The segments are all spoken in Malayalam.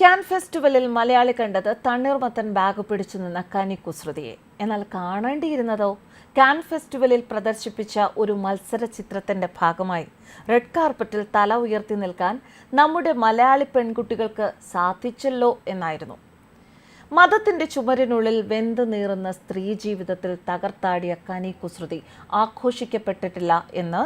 ക്യാൻ ഫെസ്റ്റിവലിൽ മലയാളി കണ്ടത് തണ്ണീർമത്തൻ ബാഗ് പിടിച്ചു നിന്ന കനി കുസൃതിയെ എന്നാൽ കാണേണ്ടിയിരുന്നതോ ക്യാൻ ഫെസ്റ്റിവലിൽ പ്രദർശിപ്പിച്ച ഒരു മത്സര ചിത്രത്തിന്റെ ഭാഗമായി. റെഡ് കാർപ്പറ്റിൽ തല ഉയർത്തി നിൽക്കാൻ നമ്മുടെ മലയാളി പെൺകുട്ടികൾക്ക് സാധിച്ചല്ലോ എന്നായിരുന്നു. മതത്തിന്റെ ചുമരിനുള്ളിൽ വെന്ത് നീറുന്ന സ്ത്രീ ജീവിതത്തിൽ തകർത്താടിയ കനി കുസൃതി ആഘോഷിക്കപ്പെട്ടിട്ടില്ല എന്ന്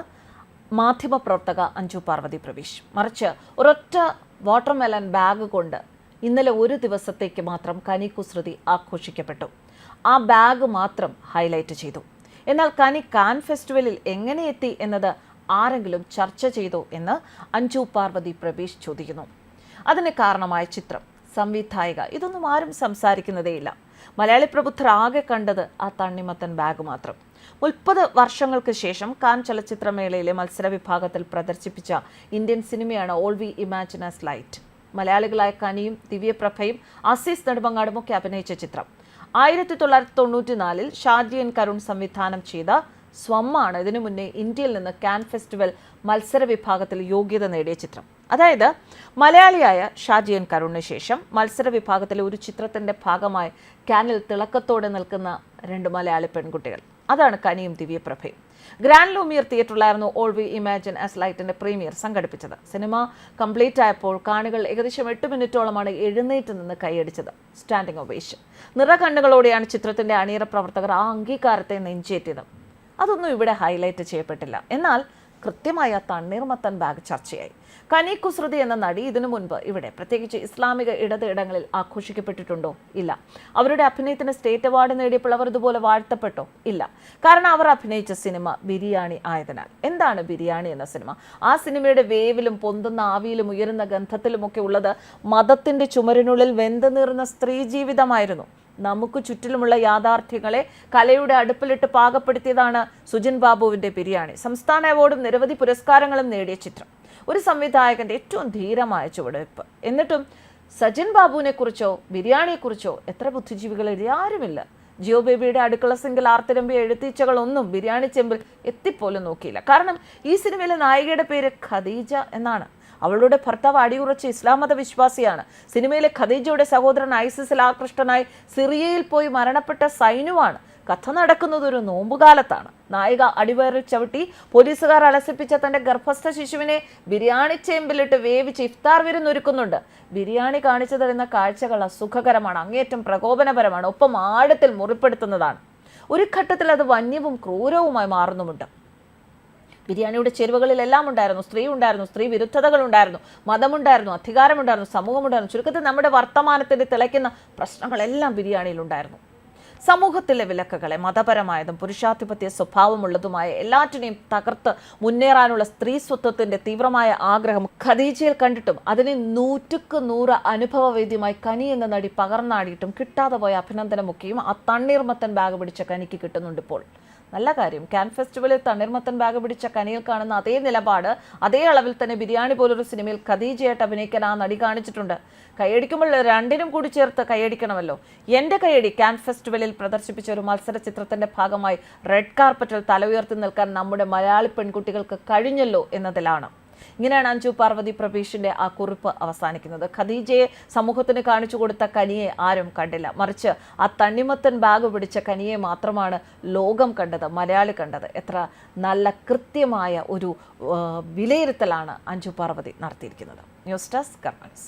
മാധ്യമപ്രവർത്തക അഞ്ജു പാർവതി പ്രവീഷ്. മറിച്ച് ഒരൊറ്റ വാട്ടർമെലൻ ബാഗ് കൊണ്ട് ഇന്നലെ ഒരു ദിവസത്തേക്ക് മാത്രം കനി കുസൃതി ആഘോഷിക്കപ്പെട്ടു. ആ ബാഗ് മാത്രം ഹൈലൈറ്റ് ചെയ്തു. എന്നാൽ കനി കാൻ ഫെസ്റ്റിവലിൽ എങ്ങനെ എത്തി എന്നത് ആരെങ്കിലും ചർച്ച ചെയ്തോ എന്ന് അഞ്ജു പാർവതി പ്രവീഷ് ചോദിക്കുന്നു. അതിന് കാരണമായ ചിത്രം സംവിധായിക ഇതൊന്നും ആരും സംസാരിക്കുന്നതേയില്ല. മലയാളി പ്രബുദ്ധർ ആകെ കണ്ടത് ആ തണ്ണിമത്തൻ ബാഗ് മാത്രം. മുപ്പത് വർഷങ്ങൾക്ക് ശേഷം കാൻ ചലച്ചിത്രമേളയിലെ മത്സര വിഭാഗത്തിൽ പ്രദർശിപ്പിച്ച ഇന്ത്യൻ സിനിമയാണ് all we imagine as light മലയാളികളായ കനിയും ദിവ്യപ്രഭയും അസീസ് നെടുമങ്ങാടും ഒക്കെ അഭിനയിച്ച ചിത്രം. ആയിരത്തി തൊള്ളായിരത്തി തൊണ്ണൂറ്റിനാലിൽ ഷാജിയൻ കരുൺ സംവിധാനം ചെയ്ത സ്വമ്മാണ്. ഇതിനു മുന്നേ ഇന്ത്യയിൽ നിന്ന് കാൻ ഫെസ്റ്റിവൽ മത്സര വിഭാഗത്തിൽ യോഗ്യത നേടിയ ചിത്രം. അതായത് മലയാളിയായ ഷാജിയൻ കരുണിന് ശേഷം മത്സര വിഭാഗത്തിലെ ഒരു ചിത്രത്തിന്റെ ഭാഗമായി കാനിൽ തിളക്കത്തോടെ നിൽക്കുന്ന രണ്ട് മലയാളി പെൺകുട്ടികൾ. അതാണ് കനിയും ദിവ്യപ്രഭയും. ഗ്രാൻഡ് ലൂമിയർ തിയേറ്ററിലായിരുന്നു ഓൾ വി ഇമാജിൻ ആസ് ലൈറ്റിന്റെ പ്രീമിയർ സംഘടിപ്പിച്ചത്. സിനിമ കംപ്ലീറ്റ് ആയപ്പോൾ കാണികൾ ഏകദേശം എട്ട് മിനിറ്റോളമാണ് എഴുന്നേറ്റ് നിന്ന് കൈയടിച്ചത്. സ്റ്റാൻഡിംഗ് ഒവേഷൻ നിറകണ്ണുകളോടെയാണ് ചിത്രത്തിന്റെ അണിയറ പ്രവർത്തകർ ആ അംഗീകാരത്തെ നെഞ്ചേറ്റിയത്. അതൊന്നും ഇവിടെ ഹൈലൈറ്റ് ചെയ്യപ്പെട്ടില്ല. എന്നാൽ കൃത്യമായ തണ്ണീർമത്തൻ ബാഗ് ചർച്ചയായി. കനി കുസൃതി എന്ന നടി ഇതിനു മുൻപ് ഇവിടെ പ്രത്യേകിച്ച് ഇസ്ലാമിക ഇടത് ഇടങ്ങളിൽ ആഘോഷിക്കപ്പെട്ടിട്ടുണ്ടോ? ഇല്ല. അവരുടെ അഭിനയത്തിന് സ്റ്റേറ്റ് അവാർഡ് നേടിയപ്പോൾ അവർ ഇതുപോലെ വാഴ്ത്തപ്പെട്ടോ? ഇല്ല. കാരണം അവർ അഭിനയിച്ച സിനിമ ബിരിയാണി ആയതിനാൽ. എന്താണ് ബിരിയാണി എന്ന സിനിമ? ആ സിനിമയുടെ വേവിലും പൊന്തുന്ന ആവിയിലും ഉയരുന്ന ഗന്ധത്തിലുമൊക്കെ ഉള്ളത് മതത്തിന്റെ ചുമരിനുള്ളിൽ വെന്തു നീറുന്ന സ്ത്രീ ജീവിതമായിരുന്നു. നമുക്ക് ചുറ്റിലുമുള്ള യാഥാർത്ഥ്യങ്ങളെ കലയുടെ അടുപ്പിലിട്ട് പാകപ്പെടുത്തിയതാണ് സുജിൻ ബാബുവിന്റെ ബിരിയാണി. സംസ്ഥാന അവാർഡും നിരവധി പുരസ്കാരങ്ങളും നേടിയ ചിത്രം. ഒരു സംവിധായകന്റെ ഏറ്റവും ധീരമായ ചുവടുവയ്പ് എന്നിട്ടും സജിൻ ബാബുവിനെ കുറിച്ചോ ബിരിയാണിയെക്കുറിച്ചോ എത്ര ബുദ്ധിജീവികൾ ആരുമില്ല. ജിയോ ബേബിയുടെ അടുക്കള സിംഗിൾ ആർത്തിരമ്പിയ എഴുത്തീച്ചകളൊന്നും ബിരിയാണി ചെമ്പിൽ എത്തിപ്പോലും നോക്കിയില്ല. കാരണം ഈ സിനിമയിലെ നായികയുടെ പേര് ഖദീജ എന്നാണ്. അവളുടെ ഭർത്താവ് അടിയുറച്ച് ഇസ്ലാം മത വിശ്വാസിയാണ്. സിനിമയിലെ ഖദീജയുടെ സഹോദരൻ ഐസിസിൽ ആകൃഷ്ടനായി സിറിയയിൽ പോയി മരണപ്പെട്ട സൈനുവാണ്. കഥ നടക്കുന്നത് ഒരു നോമ്പുകാലത്താണ്. നായിക അടിവയറിൽ ചവിട്ടി പോലീസുകാർ അലസിപ്പിച്ച തന്റെ ഗർഭസ്ഥ ശിശുവിനെ ബിരിയാണി ചേമ്പിലിട്ട് വേവിച്ച് ഇഫ്താർ വിരുന്നൊരുക്കുന്നുണ്ട് ബിരിയാണി കാണിച്ചു തരുന്ന കാഴ്ചകൾ അസുഖകരമാണ്. അങ്ങേറ്റം പ്രകോപനപരമാണ്. ഒപ്പം ആഴത്തിൽ മുറിപ്പെടുത്തുന്നതാണ്. ഒരു ഘട്ടത്തിൽ അത് വന്യവും ക്രൂരവുമായി മാറുന്നുമുണ്ട്. ബിരിയാണിയുടെ ചേരുവകളിലെല്ലാം ഉണ്ടായിരുന്നു. സ്ത്രീ ഉണ്ടായിരുന്നു സ്ത്രീ വിരുദ്ധതകൾ ഉണ്ടായിരുന്നു മതമുണ്ടായിരുന്നു അധികാരമുണ്ടായിരുന്നു സമൂഹമുണ്ടായിരുന്നു. ചുരുക്കത്തിൽ നമ്മുടെ വർത്തമാനത്തിൽ തിളയ്ക്കുന്ന പ്രശ്നങ്ങളെല്ലാം ബിരിയാണിയിലുണ്ടായിരുന്നു സമൂഹത്തിലെ വിലക്കുകളെ മതപരമായതും പുരുഷാധിപത്യ സ്വഭാവമുള്ളതുമായ എല്ലാറ്റിനെയും തകർത്ത് മുന്നേറാനുള്ള സ്ത്രീ സ്വത്വത്തിന്റെ തീവ്രമായ ആഗ്രഹം ഖദീജയിൽ കണ്ടിട്ടും അതിനെ നൂറ്റുക്ക് നൂറ് അനുഭവവേദ്യമായി കനി എന്ന നടി പകർന്നാടിയിട്ടും കിട്ടാതെ പോയ അഭിനന്ദനമൊക്കെയും ആ തണ്ണീർമത്തൻ ബാഗ് പിടിച്ച കനിക്ക് കിട്ടുന്നുണ്ട് ഇപ്പോൾ നല്ല കാര്യം. ക്യാൻ ഫെസ്റ്റിവലിൽ തണ്ണീർമത്തൻ ബാഗ് പിടിച്ച കനിയിൽ കാണുന്ന അതേ നിലപാട് അതേ അളവിൽ തന്നെ ബിരിയാണി പോലൊരു സിനിമയിൽ ഖദീജയായിട്ട് അഭിനയിക്കാൻ ആ നടി കാണിച്ചിട്ടുണ്ട്. കൈയടിക്കുമ്പോൾ രണ്ടിനും കൂടി ചേർത്ത് കൈയടിക്കണമല്ലോ. എന്റെ കൈയടി ക്യാൻ ഫെസ്റ്റിവലിൽ പ്രദർശിപ്പിച്ച ഒരു മത്സര ചിത്രത്തിന്റെ ഭാഗമായി റെഡ് കാർപ്പറ്റിൽ തല ഉയർത്തി നിൽക്കാൻ നമ്മുടെ മലയാളി പെൺകുട്ടികൾക്ക് കഴിഞ്ഞല്ലോ എന്നതിലാണ്. ഇങ്ങനെയാണ് അഞ്ചു പാർവതി പ്രഭീഷിന്റെ ആ കുറിപ്പ് അവസാനിക്കുന്നത്. ഖദീജയെ സമൂഹത്തിന് കാണിച്ചു കൊടുത്ത കനിയെ ആരും കണ്ടില്ല. മറിച്ച് ആ തണ്ണിമത്തൻ ബാഗ് പിടിച്ച കനിയെ മാത്രമാണ് ലോകം കണ്ടത് മലയാളി കണ്ടത്. എത്ര നല്ല കൃത്യമായ ഒരു വിലയിരുത്തലാണ് അഞ്ചു പാർവതി നടത്തിയിരിക്കുന്നത്. News desk കർമ്മൻസ്